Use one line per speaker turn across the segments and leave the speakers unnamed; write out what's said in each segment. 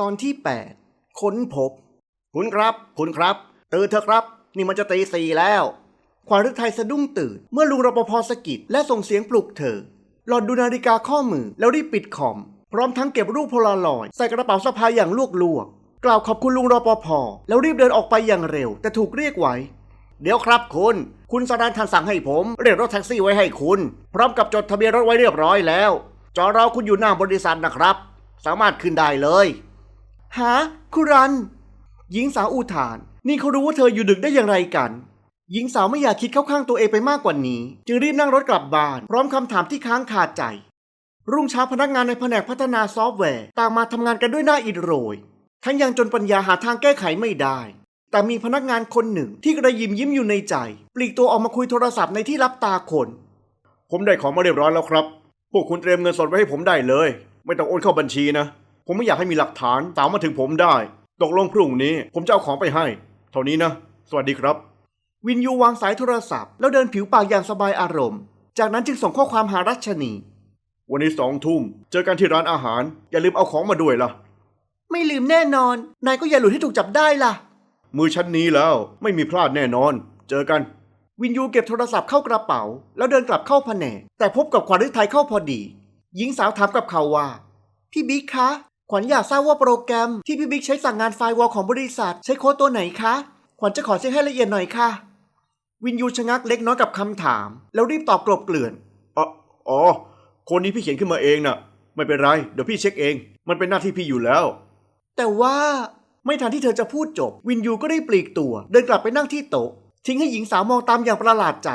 ตอนที่ 8 ค้นพบ คุณครับ คุณครับ ตื่นเถอะครับ นี่มันจะตีสี่แล้ว ขวานฤทัยสะดุ้งตื่น เมื่อลุงรปภสะกิดและส่งเสียงปลุกเธอ หลอนดูนาฬิกาข้อมือแล้วรีบปิดคอม พร้อมทั้งเก็บรูปโพลารอยด์ใส่กระเป๋าสะพายอย่างลวกลวกๆกล่าวขอบคุณลุงรปภแล้วรีบเดินออกไปอย่างเร็ว แต่ถูกเรียกไว้ เดี๋ยวครับคุณ คุณสรานท่านสั่งให้ผม เรียกรถแท็กซี่ไว้ให้คุณ พร้อมกับจดทะเบียนรถไว้เรียบร้อยแล้ว จอเราคุณอยู่หน้าบริษัทนะครับ สามารถขึ้นได้เลย หาคุรัน หญิงสาวอุทาน นี่เขารู้ว่าเธออยู่ดึกได้อย่างไรกัน หญิงสาวไม่อยากคิดเข้าข้างตัวเองไปมากกว่านี้ จึงรีบนั่งรถกลับบ้าน พร้อมคำถามที่ค้างคาใจ รุ่งเช้าพนักงานในแผนกพัฒนาซอฟต์แวร์ต่างมาทำงานกันด้วยหน้าอิดโรย ทั้งยังจนปัญญาหาทางแก้ไขไม่ได้ แต่มีพนักงานคนหนึ่งที่กระยิมยิ้มอยู่ในใจ ปลีกตัวออกมาคุยโทรศัพท์ในที่รับตาคน ผมได้ของมาเรียบร้อยแล้วครับ พวกคุณเตรียมเงินสดไว้ให้ผมได้เลย ไม่ต้องโอนเข้าบัญชีนะ ผมไม่อยากให้มีหลักฐานตามมาถึงผมได้ ตกลงพรุ่งนี้ ผมจะเอาของไปให้ เท่านี้นะ สวัสดีครับ วินยูวางสายโทรศัพท์ แล้วเดินผิวปากอย่างสบายอารมณ์ จากนั้นจึงส่งข้อความหารัชนี วันนี้สองทุ่มเจอกันที่ร้านอาหาร อย่าลืมเอาของมาด้วยล่ะ ไม่ลืมแน่นอน นายก็อย่าหลุดให้ถูกจับได้ล่ะ มือชั้นนี้แล้วไม่มีพลาดแน่นอน เจอกัน วินยูเก็บโทรศัพท์เข้ากระเป๋า แล้วเดินกลับเข้าแผนกแต่พบกับขวัญฤทัยเข้าพอดี หญิงสาวถามกับเขาว่าพี่บิ๊กคะ ขวัญอยากทราบว่าโปรแกรมที่พี่บิ๊กใช้สั่งงานไฟล์วอลของบริษัท ใช้โค้ดตัวไหนคะ ขวัญจะขอเช็คให้ละเอียดหน่อยค่ะ วินยูชะงักเล็กน้อยกับคำถาม แล้วรีบตอบกลบเกลื่อนอ๋ออ๋อคนนี้พี่เขียนขึ้นมาเองน่ะ ไม่เป็นไรเดี๋ยวพี่เช็คเอง มันเป็นหน้าที่พี่อยู่แล้ว แต่ว่าไม่ทันที่เธอจะพูดจบ วินยูก็ได้ปลีกตัว เดินกลับไปนั่งที่โต๊ะทิ้งให้หญิงสาวมองตามอย่างประหลาดใจ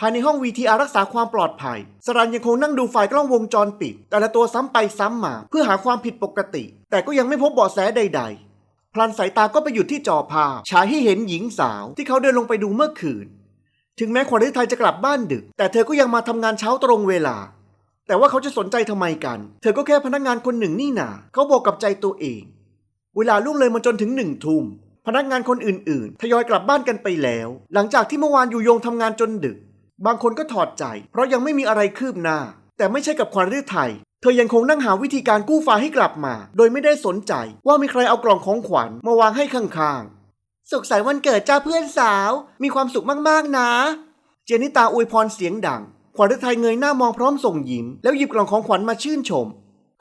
ภายในห้องวีทีอารักษาความปลอดภัย สรันยังคงนั่งดูไฟล์กล้องวงจรปิด แต่ละตัวซ้ำไปซ้ำมา เพื่อหาความผิดปกติ แต่ก็ยังไม่พบเบาะแสใด ๆ พลันสายตาก็ไปหยุดที่จอภาพฉายให้เห็นหญิงสาวที่เขาเดินลงไปดูเมื่อคืน ถึงแม้ขวัญฤทัยจะกลับบ้านดึก แต่เธอก็ยังมาทำงานเช้าตรงเวลา แต่ว่าเขาจะสนใจทำไมกัน เธอก็แค่พนักงานคนหนึ่งนี่นาเขาบอกกับใจตัวเอง เวลาล่วงเลยมาจนถึงหนึ่งทุ่มพนักงานคนอื่นๆ ทยอยกลับบ้านกันไปแล้ว หลังจากที่เมื่อวานอยู่โยงทำงานจนดึก บางคนก็ถอดใจ เพราะยังไม่มีอะไรคืบหน้า แต่ไม่ใช่กับขวัญฤทัยเธอยังคงนั่งหาวิธีการกู้ไฟล์ให้กลับมา โดยไม่ได้สนใจว่ามีใครเอากล่องของขวัญมาวางให้ข้างๆ สุขสันต์วันเกิดจ้าเพื่อนสาว มีความสุขมากๆนะ เจนิตาอวยพรเสียงดัง ขวัญฤทัยเงยหน้ามองพร้อมส่งยิ้ม แล้วหยิบกล่องของขวัญมาชื่นชม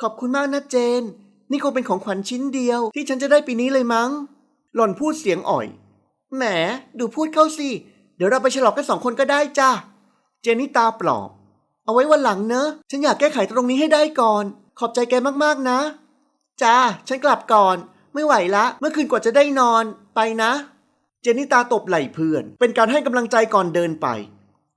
ขอบคุณมากนะเจน นี่คงเป็นของขวัญชิ้นเดียว ที่ฉันจะได้ปีนี้เลยมั้ง หล่อนพูดเสียงอ่อย แหม ดูพูดเข้าสิ เดี๋ยวเราไปฉลองกันสองคนก็ได้จ้าเจนิตาปลอบ เอาไว้วันหลังเนอะ ฉันอยากแก้ไขตรงนี้ให้ได้ก่อน ขอบใจแกมากๆนะ จ้า ฉันกลับก่อน ไม่ไหวละ เมื่อคืนกว่าจะได้นอน ไปนะ เจนิตาตบไหล่เพื่อน เป็นการให้กำลังใจก่อนเดินไป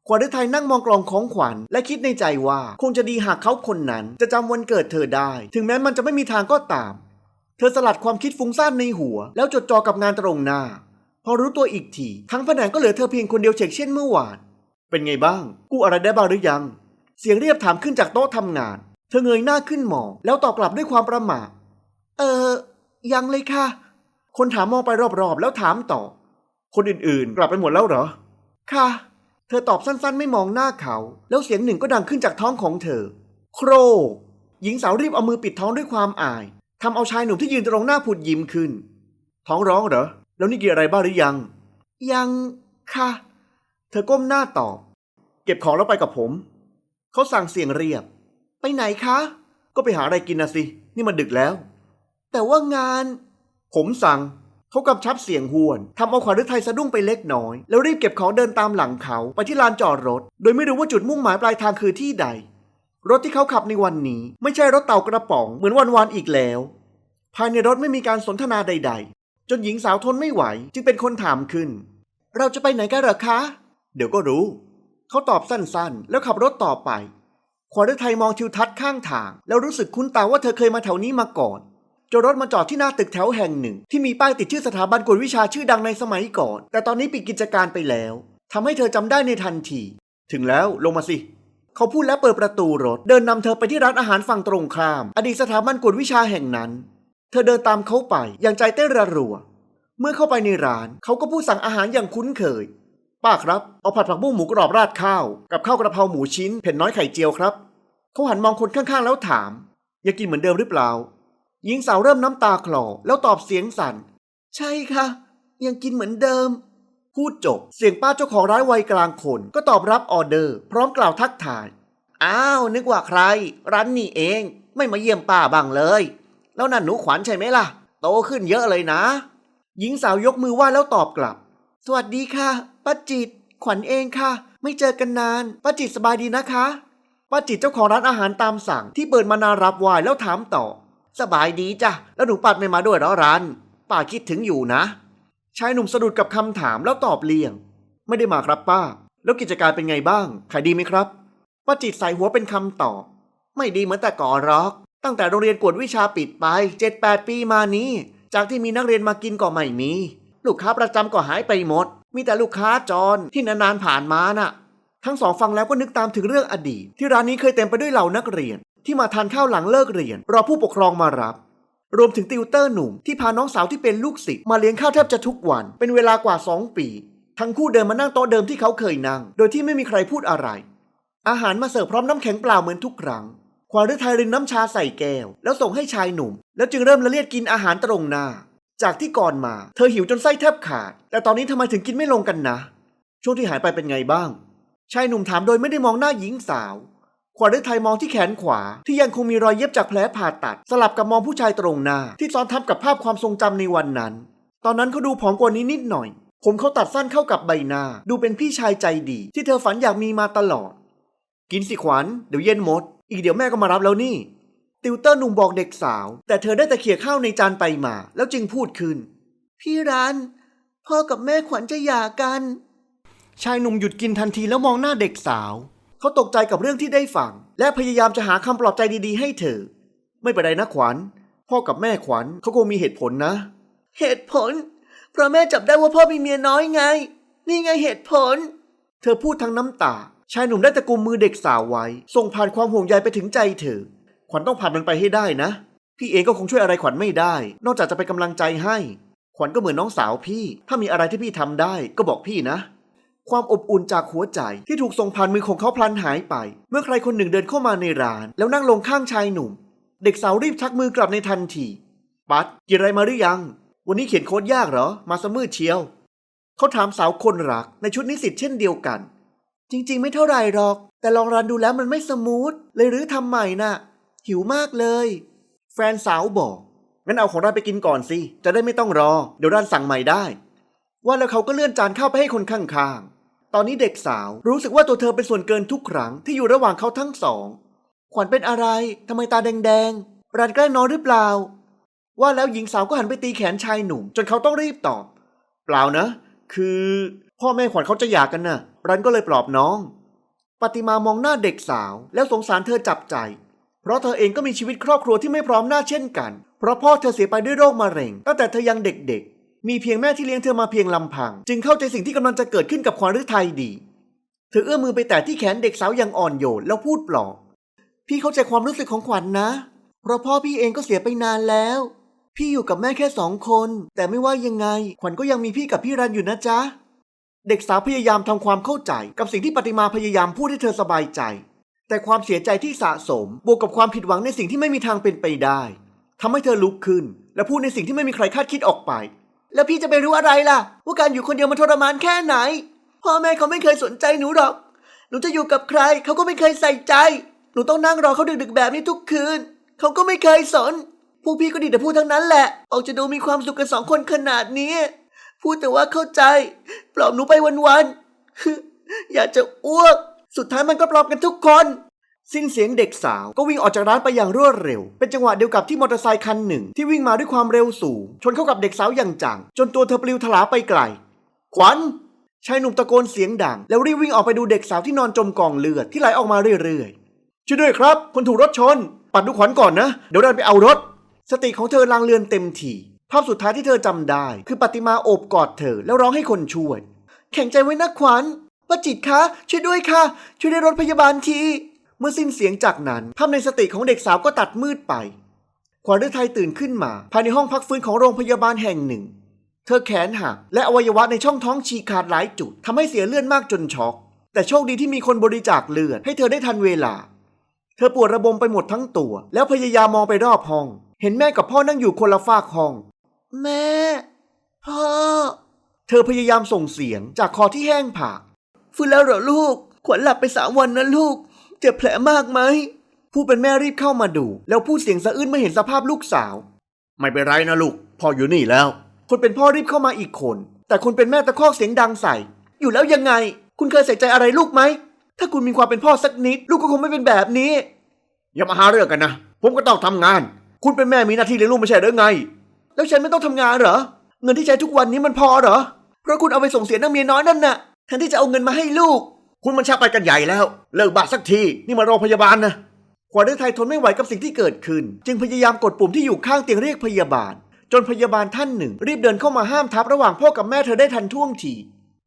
ขวัญฤทัยนั่งมองกลองของขวัญ และคิดในใจว่า คงจะดีหากเขาคนนั้น จะจำวันเกิดเธอได้ ถึงแม้มันจะไม่มีทางก็ตาม เธอสลัดความคิดฟุ้งซ่านในหัว แล้วจดจ่อกับงานตรงหน้า พอรู้ตัวอีกที ทั้งแผนกก็เหลือเธอเพียงคนเดียวเฉกเช่นเมื่อวาน เป็นไงบ้าง กู้อะไรได้บ้างหรือยัง เสียงเรียบถามขึ้นจากโต๊ะทำงาน เธอเงยหน้าขึ้นมอง แล้วตอบกลับด้วยความประหม่าเออ ยังเลยค่ะ คนถามมองไปรอบๆ แล้วถามต่อ คนอื่นๆ กลับไปหมดแล้วเหรอ ค่ะ เธอตอบสั้นๆ ไม่มองหน้าเขา แล้วเสียงหนึ่งก็ดังขึ้นจากท้องของเธอ โคร หญิงสาวรีบเอามือปิดท้องด้วยความอายทำเอาชายหนุ่มที่ยืนตรงหน้าผุดยิ้มขึ้น ท้องร้องเหรอ แล้วนี่กินอะไรบ้างหรือยัง ยังค่ะ เธอก้มหน้าตอบ เก็บของแล้วไปกับผม เขาสั่งเสียงเรียบ ไปไหนคะ ก็ไปหาอะไรกินนะสิ นี่มันดึกแล้ว แต่ว่างาน ผมสั่ง เขากำชับเสียงห้วนทำเอาขวัญฤทัยสะดุ้งไปเล็กน้อย แล้วรีบเก็บของเดินตามหลังเขาไปที่ลานจอดรถ โดยไม่รู้ว่าจุดมุ่งหมายปลายทางคือที่ใด รถที่เขาขับในวันนี้ ไม่ใช่รถเต่ากระป๋องเหมือนวันวานอีกแล้ว ภายในรถไม่มีการสนทนาใดๆ จนหญิงสาวทนไม่ไหว จึงเป็นคนถามขึ้น เราจะไปไหนกันเหรอคะ เดี๋ยวก็รู้ เขาตอบสั้นๆ แล้วขับรถต่อไป ขวัญฤทัยมองทิวทัศน์ข้างทาง แล้วรู้สึกคุ้นตาว่าเธอเคยมาแถวนี้มาก่อนจนรถมาจอดที่หน้าตึกแถวแห่งหนึ่ง ที่มีป้ายติดชื่อสถาบันกวดวิชาชื่อดังในสมัยก่อน แต่ตอนนี้ปิดกิจการไปแล้วทำให้เธอจำได้ในทันที ถึงแล้วลงมาสิ เขาพูดแล้วเปิดประตูรถ เดินนำเธอไปที่ร้านอาหารฝั่งตรงข้าม อดีตสถาบันกวดวิชาแห่งนั้น เธอเดินตามเขาไปอย่างใจเต้นระรัว เมื่อเข้าไปในร้านเขาก็พูดสั่งอาหารอย่างคุ้นเคย ป้าครับ เอาผัดผักบุ้งหมูกรอบราดข้าว กับข้าวกระเพราหมูชิ้นเผ็ดน้อยไข่เจียวครับ เขาหันมองคนข้างๆ แล้วถาม อยากกินเหมือนเดิมหรือเปล่า หญิงสาวเริ่มน้ำตาคลอแล้วตอบเสียงสั่น ใช่ค่ะ ยังกินเหมือนเดิม พูดจบ เสียงป้าเจ้าของร้านวัยกลางคนก็ตอบรับออเดอร์ พร้อมกล่าวทักทาย อ้าวนึกว่าใคร ร้านนี่เอง ไม่มาเยี่ยมป้าบ้างเลย แล้วนั่นหนูขวัญใช่ไหมล่ะ โตขึ้นเยอะเลยนะ หญิงสาวยกมือไหว้แล้วตอบกลับ สวัสดีค่ะป้าจิต ขวัญเองค่ะ ไม่เจอกันนานป้าจิตสบายดีนะคะป้าจิตเจ้าของร้านอาหารตามสั่งที่เปิดมานานรับไหวายแล้วถามต่อ สบายดีจ้ะแล้วหนูปัดไม่มาด้วยหรอรันป้าคิดถึงอยู่นะชายหนุ่มสะดุดกับคำถามแล้วตอบเลี่ยง ไม่ได้มาครับป้า แล้วกิจการเป็นไงบ้างขายดีไหมครับป้าจิตใส่หัวเป็นคำตอบ ไม่ดีเหมือนแต่ก่อนหรอก ตั้งแต่โรงเรียนกวดวิชาปิดไปเจ็ดแปดปีมานี้ จากที่มีนักเรียนมากินก็ไม่มี ลูกค้าประจำก็หายไปหมด มีแต่ลูกค้าจรที่นานๆผ่านมาน่ะ ทั้งสองฟังแล้วก็นึกตามถึงเรื่องอดีต ที่ร้านนี้เคยเต็มไปด้วยเหล่านักเรียน ที่มาทานข้าวหลังเลิกเรียน รอผู้ปกครองมารับ รวมถึงติวเตอร์หนุ่มที่พาน้องสาวที่เป็นลูกศิษย์มาเลี้ยงข้าวแทบจะทุกวัน เป็นเวลากว่า 2 ปี ทั้งคู่เดินมานั่งโต๊ะเดิมที่เขาเคยนั่ง โดยที่ไม่มีใครพูดอะไร อาหารมาเสิร์ฟพร้อมน้ำแข็งเปล่าเหมือนทุกครั้ง ควาฤทัยรินน้ำชาใส่แก้ว แล้วส่งให้ชายหนุ่ม แล้วจึงเริ่มละเลียดกินอาหารตรงหน้า จากที่ก่อนมา เธอหิวจนไส้แทบขาด แต่ตอนนี้ทำไมถึงกินไม่ลงกันนะ ช่วงที่หายไปเป็นไงบ้าง ชายหนุ่มถามโดยไม่ได้มองหน้าหญิงสาว ขวัญฤทัยมองที่แขนขวา ที่ยังคงมีรอยเย็บจากแผลผ่าตัด สลับกับมองผู้ชายตรงหน้า ที่ซ้อนทับกับภาพความทรงจำในวันนั้น ตอนนั้นเขาดูผอมกว่านี้นิดหน่อย ผมเขาตัดสั้นเข้ากับใบหน้า ดูเป็นพี่ชายใจดี ที่เธอฝันอยากมีมาตลอด กินสิขวัญเดี๋ยวเย็นหมด อีกเดี๋ยวแม่ก็มารับแล้วนี่ ติวเตอร์หนุ่มบอกเด็กสาว แต่เธอได้แต่เขี่ยข้าวในจานไปมา แล้วจึงพูดขึ้น พี่รัน พ่อกับแม่ขวัญจะหย่ากัน ชายหนุ่มหยุดกินทันทีแล้วมองหน้าเด็กสาว เขาตกใจกับเรื่องที่ได้ฟัง และพยายามจะหาคำปลอบใจดีๆ ให้เธอ ไม่เป็นไรนะขวัญ พ่อกับแม่ขวัญเขาคงมีเหตุผลนะ เหตุผล เพราะแม่จับได้ว่าพ่อมีเมียน้อยไง นี่ไงเหตุผล เธอพูดทั้งน้ำตา ชายหนุ่มได้ตะกุมมือเด็กสาวไว้ ส่งผ่านความห่วงใยไปถึงใจเธอ ขวัญต้องผ่านมันไปให้ได้นะ พี่เองก็คงช่วยอะไรขวัญไม่ได้ นอกจากจะเป็นกำลังใจให้ ขวัญก็เหมือนน้องสาวพี่ ถ้ามีอะไรที่พี่ทำได้ก็บอกพี่นะ ความอบอุ่นจากหัวใจที่ถูกส่งผ่านมือของเขาพลันหายไป เมื่อใครคนหนึ่งเดินเข้ามาในร้าน แล้วนั่งลงข้างชายหนุ่ม เด็กสาวรีบชักมือกลับในทันที ปัดกินอะไรมาหรือยัง วันนี้เขียนโค้ดยากเหรอ มาสมืดเชียว เขาถามสาวคนรักในชุดนิสิตเช่นเดียวกัน จริงๆ ไม่เท่าไหร่หรอก แต่ลองรันดูแล้วมันไม่สมูท เลยรื้อทำใหม่น่ะ หิวมากเลย แฟนสาวบอก งั้นเอาของรันไปกินก่อนสิ จะได้ไม่ต้องรอ เดี๋ยวรันสั่งใหม่ได้ ว่าแล้วเขาก็เลื่อนจานข้าวไปให้คนข้างๆ ตอนนี้เด็กสาวรู้สึกว่าตัวเธอเป็นส่วนเกินทุกครั้งที่อยู่ระหว่างเขาทั้งสอง ขวัญเป็นอะไรทำไมตาแดงๆรันแกล้งนอนหรือเปล่า ว่าแล้วหญิงสาวก็หันไปตีแขนชายหนุ่ม จนเขาต้องรีบตอบ เปล่านะ คือ พ่อแม่ขวัญเขาจะหย่ากันนะ่ะ รันก็เลยปลอบน้อง ปฏิมามองหน้าเด็กสาว แล้วสงสารเธอจับใจ เพราะเธอเองก็มีชีวิตครอบครัวที่ไม่พร้อมหน้าเช่นกัน เพราะพ่อเธอเสียไปด้วยโรคมะเร็ง ตั้งแต่เธอยังเด็กๆ มีเพียงแม่ที่เลี้ยงเธอมาเพียงลำพัง จึงเข้าใจสิ่งที่กำลังจะเกิดขึ้นกับขวัญฤทัยดี เธอเอื้อมมือไปแตะที่แขนเด็กสาวอย่างอ่อนโยนแล้วพูดปลอบ พี่เข้าใจความรู้สึกของขวัญนะเพราะพ่อพี่เองก็เสียไปนานแล้ว พี่อยู่กับแม่แค่สองคน แต่ไม่ว่ายังไง ขวัญก็ยังมีพี่กับพี่รันอยู่นะจ๊ะ เด็กสาวพยายามทำความเข้าใจกับสิ่งที่ปฏิมาพยายามพูดให้เธอสบายใจ แต่ความเสียใจที่สะสม บวกกับความผิดหวังในสิ่งที่ไม่มีทางเป็นไปได้ทำให้เธอลุกขึ้น และพูดในสิ่งที่ไม่มีใครคาดคิดออกไป แล้วพี่จะไปรู้อะไรล่ะ ว่าการอยู่คนเดียวมันทรมานแค่ไหน พ่อแม่เขาไม่เคยสนใจหนูหรอก หนูจะอยู่กับใคร เขาก็ไม่เคยใส่ใจ หนูต้องนั่งรอเขาดึกๆแบบนี้ทุกคืน เขาก็ไม่เคยสน พวกพี่ก็ดีแต่พูดทั้งนั้นแหละ ออกจะดูมีความสุขกันสองคนขนาดนี้ พูดแต่ว่าเข้าใจ ปลอบหนูไปวันๆ อยากจะอ้วก สุดท้ายมันก็ปลอบกันทุกคน สิ้นเสียงเด็กสาวก็วิ่งออกจากร้านไปอย่างรวดเร็ว เป็นจังหวะเดียวกับที่มอเตอร์ไซค์คันหนึ่ง ที่วิ่งมาด้วยความเร็วสูง ชนเข้ากับเด็กสาวอย่างจัง จนตัวเธอปลิวทลาไปไกล ขวัญชายหนุ่มตะโกนเสียงดัง แล้วรีบวิ่งออกไปดูเด็กสาวที่นอนจมกองเลือดที่ไหลออกมาเรื่อยๆช่วยด้วยครับ คนถูกรถชน ปัดดูขวัญก่อนนะ เดี๋ยวเดันไปเอารถ สติของเธอลางเลือนเต็มที ภาพสุดท้ายที่เธอจำได้ คือปฏิมาโอบกอดเธอแล้วร้องให้คนช่วย แข็งใจไว้นะขวัญป้าจิตคะช่วยด้วยค่ะ ช่วยได้รถพยาบาลทีเมื่อสิ้นเสียงจากนั้น ภาพในสติของเด็กสาวก็ตัดมืดไป ขวัญฤทัยตื่นขึ้นมา ภายในห้องพักฟื้นของโรงพยาบาลแห่งหนึ่ง เธอแขนหักและอวัยวะในช่องท้องฉีกขาดหลายจุดทำให้เสียเลือดมากจนช็อก แต่โชคดีที่มีคนบริจาคเลือดให้เธอได้ทันเวลา เธอปวดระบมไปหมดทั้งตัว แล้วพยายามมองไปรอบห้อง เห็นแม่กับพ่อนั่งอยู่คนละฝากห้อง แม่ พ่อ เธอพยายามส่งเสียงจากคอที่แห้งผากฟื้นแล้วเหรอลูก ขวัญหลับไปสามวันนะลูก เจ็บแผลมากไหม ผู้เป็นแม่รีบเข้ามาดู แล้วพูดเสียงสะอื้นเมื่อเห็นสภาพลูกสาว ไม่เป็นไรนะลูก พ่ออยู่นี่แล้ว คนเป็นพ่อรีบเข้ามาอีกคน แต่คนเป็นแม่ตะคอกเสียงดังใส่ อยู่แล้วยังไง คุณเคยใส่ใจอะไรลูกไหม ถ้าคุณมีความเป็นพ่อสักนิด ลูกก็คงไม่เป็นแบบนี้ อย่ามาหาเรื่องกันนะ ผมก็ต้องทำงาน คุณเป็นแม่มีหน้าที่เลี้ยงลูกไม่ใช่หรือไง แล้วฉันไม่ต้องทำงานเหรอ เงินที่ใช้ทุกวันนี้มันพอเหรอ เพราะคุณเอาไปส่งเสียนาเมียน้อยนั่นน่ะแทนที่จะเอาเงินมาให้ลูก คุณมันชักไปกันใหญ่แล้ว เลิกบ้าสักที นี่มาโรงพยาบาลนะขวัญฤทัยทนไม่ไหวกับสิ่งที่เกิดขึ้น จึงพยายามกดปุ่มที่อยู่ข้างเตียงเรียกพยาบาล จนพยาบาลท่านหนึ่ง รีบเดินเข้ามาห้ามทับระหว่างพ่อกับแม่เธอได้ทันท่วงที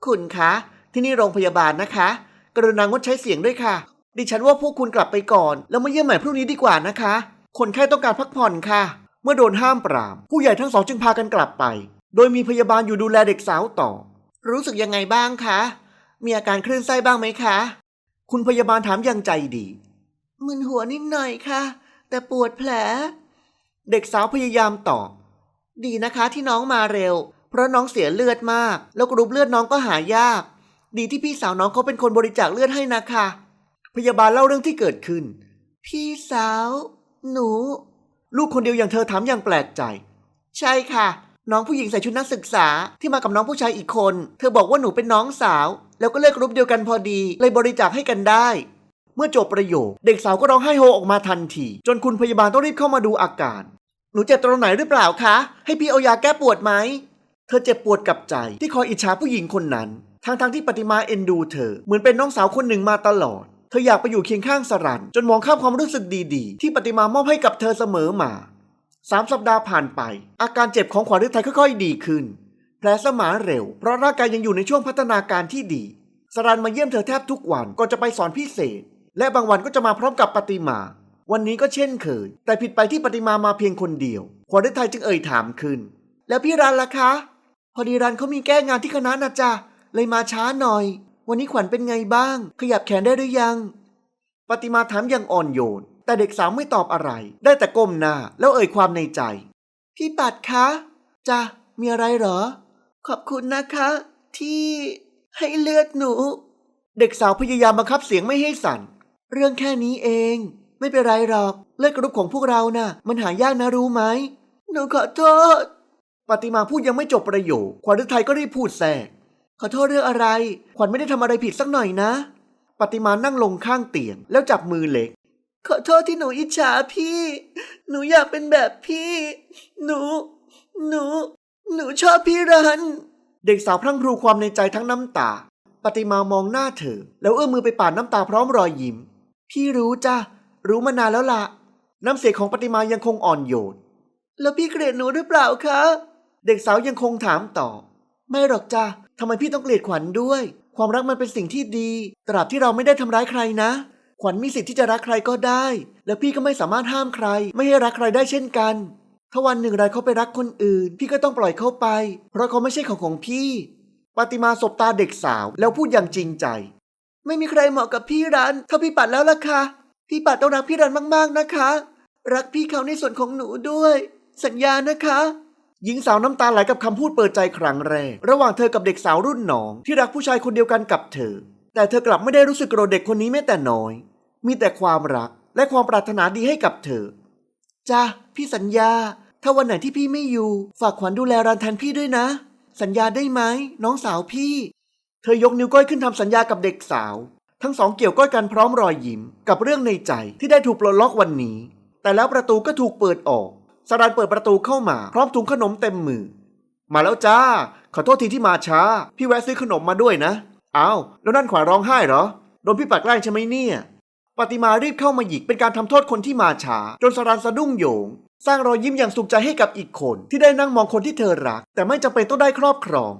คุณคะ ที่นี่โรงพยาบาลนะคะ กรุณางดใช้เสียงด้วยค่ะ ดิฉันว่าพวกคุณกลับไปก่อน แล้วมาเยี่ยมใหม่พรุ่งนี้ดีกว่านะคะ คนไข้ต้องการพักผ่อนค่ะ เมื่อโดนห้ามปราม ผู้ใหญ่ทั้งสองจึงพากันกลับไป โดยมีพยาบาลอยู่ดูแลเด็กสาวต่อ รู้สึกยังไงบ้างคะ มีอาการคลื่นไส้บ้างไหมคะ คุณพยาบาลถามอย่างใจดีมึนหัวนิดหน่อยค่ะ แต่ปวดแผล เด็กสาวพยายามตอบ ดีนะคะที่น้องมาเร็ว เพราะน้องเสียเลือดมาก แล้วกรุ๊ปเลือดน้องก็หายาก ดีที่พี่สาวน้องเขาเป็นคนบริจาคเลือดให้นะคะ พยาบาลเล่าเรื่องที่เกิดขึ้น พี่สาว หนู ลูกคนเดียวอย่างเธอถามอย่างแปลกใจ ใช่ค่ะ น้องผู้หญิงใส่ชุดนักศึกษาที่มากับน้องผู้ชายอีกคน เธอบอกว่าหนูเป็นน้องสาว แล้วก็เลือกรุ๊ปเดียวกันพอดี เลยบริจาคให้กันได้ เมื่อจบประโยค เด็กสาวก็ร้องไห้โฮออกมาทันที จนคุณพยาบาลต้องรีบเข้ามาดูอาการ หนูเจ็บตรงไหนหรือเปล่าคะ ให้พี่เอายาแก้ปวดไหมเธอเจ็บปวดกับใจที่คอยอิจฉาผู้หญิงคนนั้นทั้งทงๆที่ปฏิมาเอ็นดูเธอเหมือนเป็นน้องสาวคนหนึ่งมาตลอด เธออยากไปอยู่เคียงข้างสรันจนมองข้ามความรู้สึกดีๆ ที่ปฏิมามอบให้กับเธอเสมอมาสามสัปดาห์ผ่านไป อาการเจ็บของขวัญฤทัยค่อยๆ ดีขึ้น แผลสมานเร็ว เพราะร่างกายยังอยู่ในช่วงพัฒนาการที่ดี สรันมาเยี่ยมเธอแทบทุกวันก่อนจะไปสอนพิเศษ และบางวันก็จะมาพร้อมกับปฏิมา วันนี้ก็เช่นเคย แต่ผิดไปที่ปฏิมามาเพียงคนเดียว ขวัญฤทัยจึงเอ่ยถามขึ้น แล้วพี่รันล่ะคะ พอดีรันเขามีแก้งานที่คณะนะจ๊ะเลยมาช้าหน่อย วันนี้ขวัญเป็นไงบ้าง ขยับแขนได้หรือยัง ปฏิมาถามอย่างอ่อนโยน แต่เด็กสาวไม่ตอบอะไร ได้แต่ก้มหน้าแล้วเอ่ยความในใจ พี่ปัดคะจ้ะมีอะไรเหรอ ขอบคุณนะคะ ที่ให้เลือดหนู เด็กสาวพยายามบังคับเสียงไม่ให้สั่น เรื่องแค่นี้เอง ไม่เป็นไรหรอกเลือดกรุ๊ปของพวกเรานะ่ะ มันหายากนะรู้ไหมหนูขอโทษปฏิมาพูดยังไม่จบประโยคขวัญฤทัยก็รีบพูดแทรก ขอโทษเรื่องอะไร ขวัญไม่ได้ทำอะไรผิดสักหน่อยนะ ปฏิมานั่งลงข้างเตียงแล้วจับมือเล็ก ขอโทษที่หนูอิจฉาพี่ หนูอยากเป็นแบบพี่ หนู หนู หนูชอบพี่รัน เด็กสาวพรั่งพรูความในใจทั้งน้ำตา ปฏิมามองหน้าเธอ แล้วเอื้อมมือไปปาดน้ำตาพร้อมรอยยิ้ม พี่รู้จ้ะ รู้มานานแล้วละน้ำเสียงของปฏิมายังคงอ่อนโยน แล้วพี่เกลียดหนูหรือเปล่าคะ เด็กสาวยังคงถามต่อ ไม่หรอกจ้ะทำไมพี่ต้องเกลียดขวัญด้วย ความรักมันเป็นสิ่งที่ดี ตราบที่เราไม่ได้ทำร้ายใครนะ ขวัญมีสิทธิ์ที่จะรักใครก็ได้ และพี่ก็ไม่สามารถห้ามใคร ไม่ให้รักใครได้เช่นกัน ถ้าวันหนึ่งใดเขาไปรักคนอื่น พี่ก็ต้องปล่อยเขาไป เพราะเขาไม่ใช่ของของพี่ ปฏิมาสบตาเด็กสาวแล้วพูดอย่างจริงใจ ไม่มีใครเหมาะกับพี่รันเท่าพี่ปัดแล้วล่ะค่ะพี่ปัดต้องรักพี่รันมากๆนะคะ รักพี่เขาในส่วนของหนูด้วย สัญญานะคะ หญิงสาวน้ำตาไหลกับคำพูดเปิดใจครั้งแรก ระหว่างเธอกับเด็กสาวรุ่นน้อง ที่รักผู้ชายคนเดียวกันกับเธอ แต่เธอกลับไม่ได้รู้สึกโกรธเด็กคนนี้แม้แต่น้อย มีแต่ความรักและความปรารถนาดีให้กับเธอจ้าพี่สัญญา ถ้าวันไหนที่พี่ไม่อยู่ ฝากขวัญดูแลรันแทนพี่ด้วยนะ สัญญาได้ไหมน้องสาวพี่ เธอยกนิ้วก้อยขึ้นทำสัญญากับเด็กสาว ทั้งสองเกี่ยวก้อยกันพร้อมรอยยิ้ม กับเรื่องในใจที่ได้ถูกปลดล็อกวันนี้ แต่แล้วประตูก็ถูกเปิดออก สรันเปิดประตูเข้ามา พร้อมถุงขนมเต็มมือ มาแล้วจ้า ขอโทษทีที่มาช้า พี่แวะซื้อขนมมาด้วยนะอ้าวแล้วนั่นขวาร้องไห้เหรอโดนพี่ปักแกล้งใช่ไหมเนี่ยปฏิมารีบเข้ามาหยิกเป็นการทำโทษคนที่มาช้า จนสรันสะดุ้งโยง สร้างรอยยิ้มอย่างสุขใจให้กับอีกคน ที่ได้นั่งมองคนที่เธอรัก แต่ไม่จำเป็นต้องได้ครอบครอง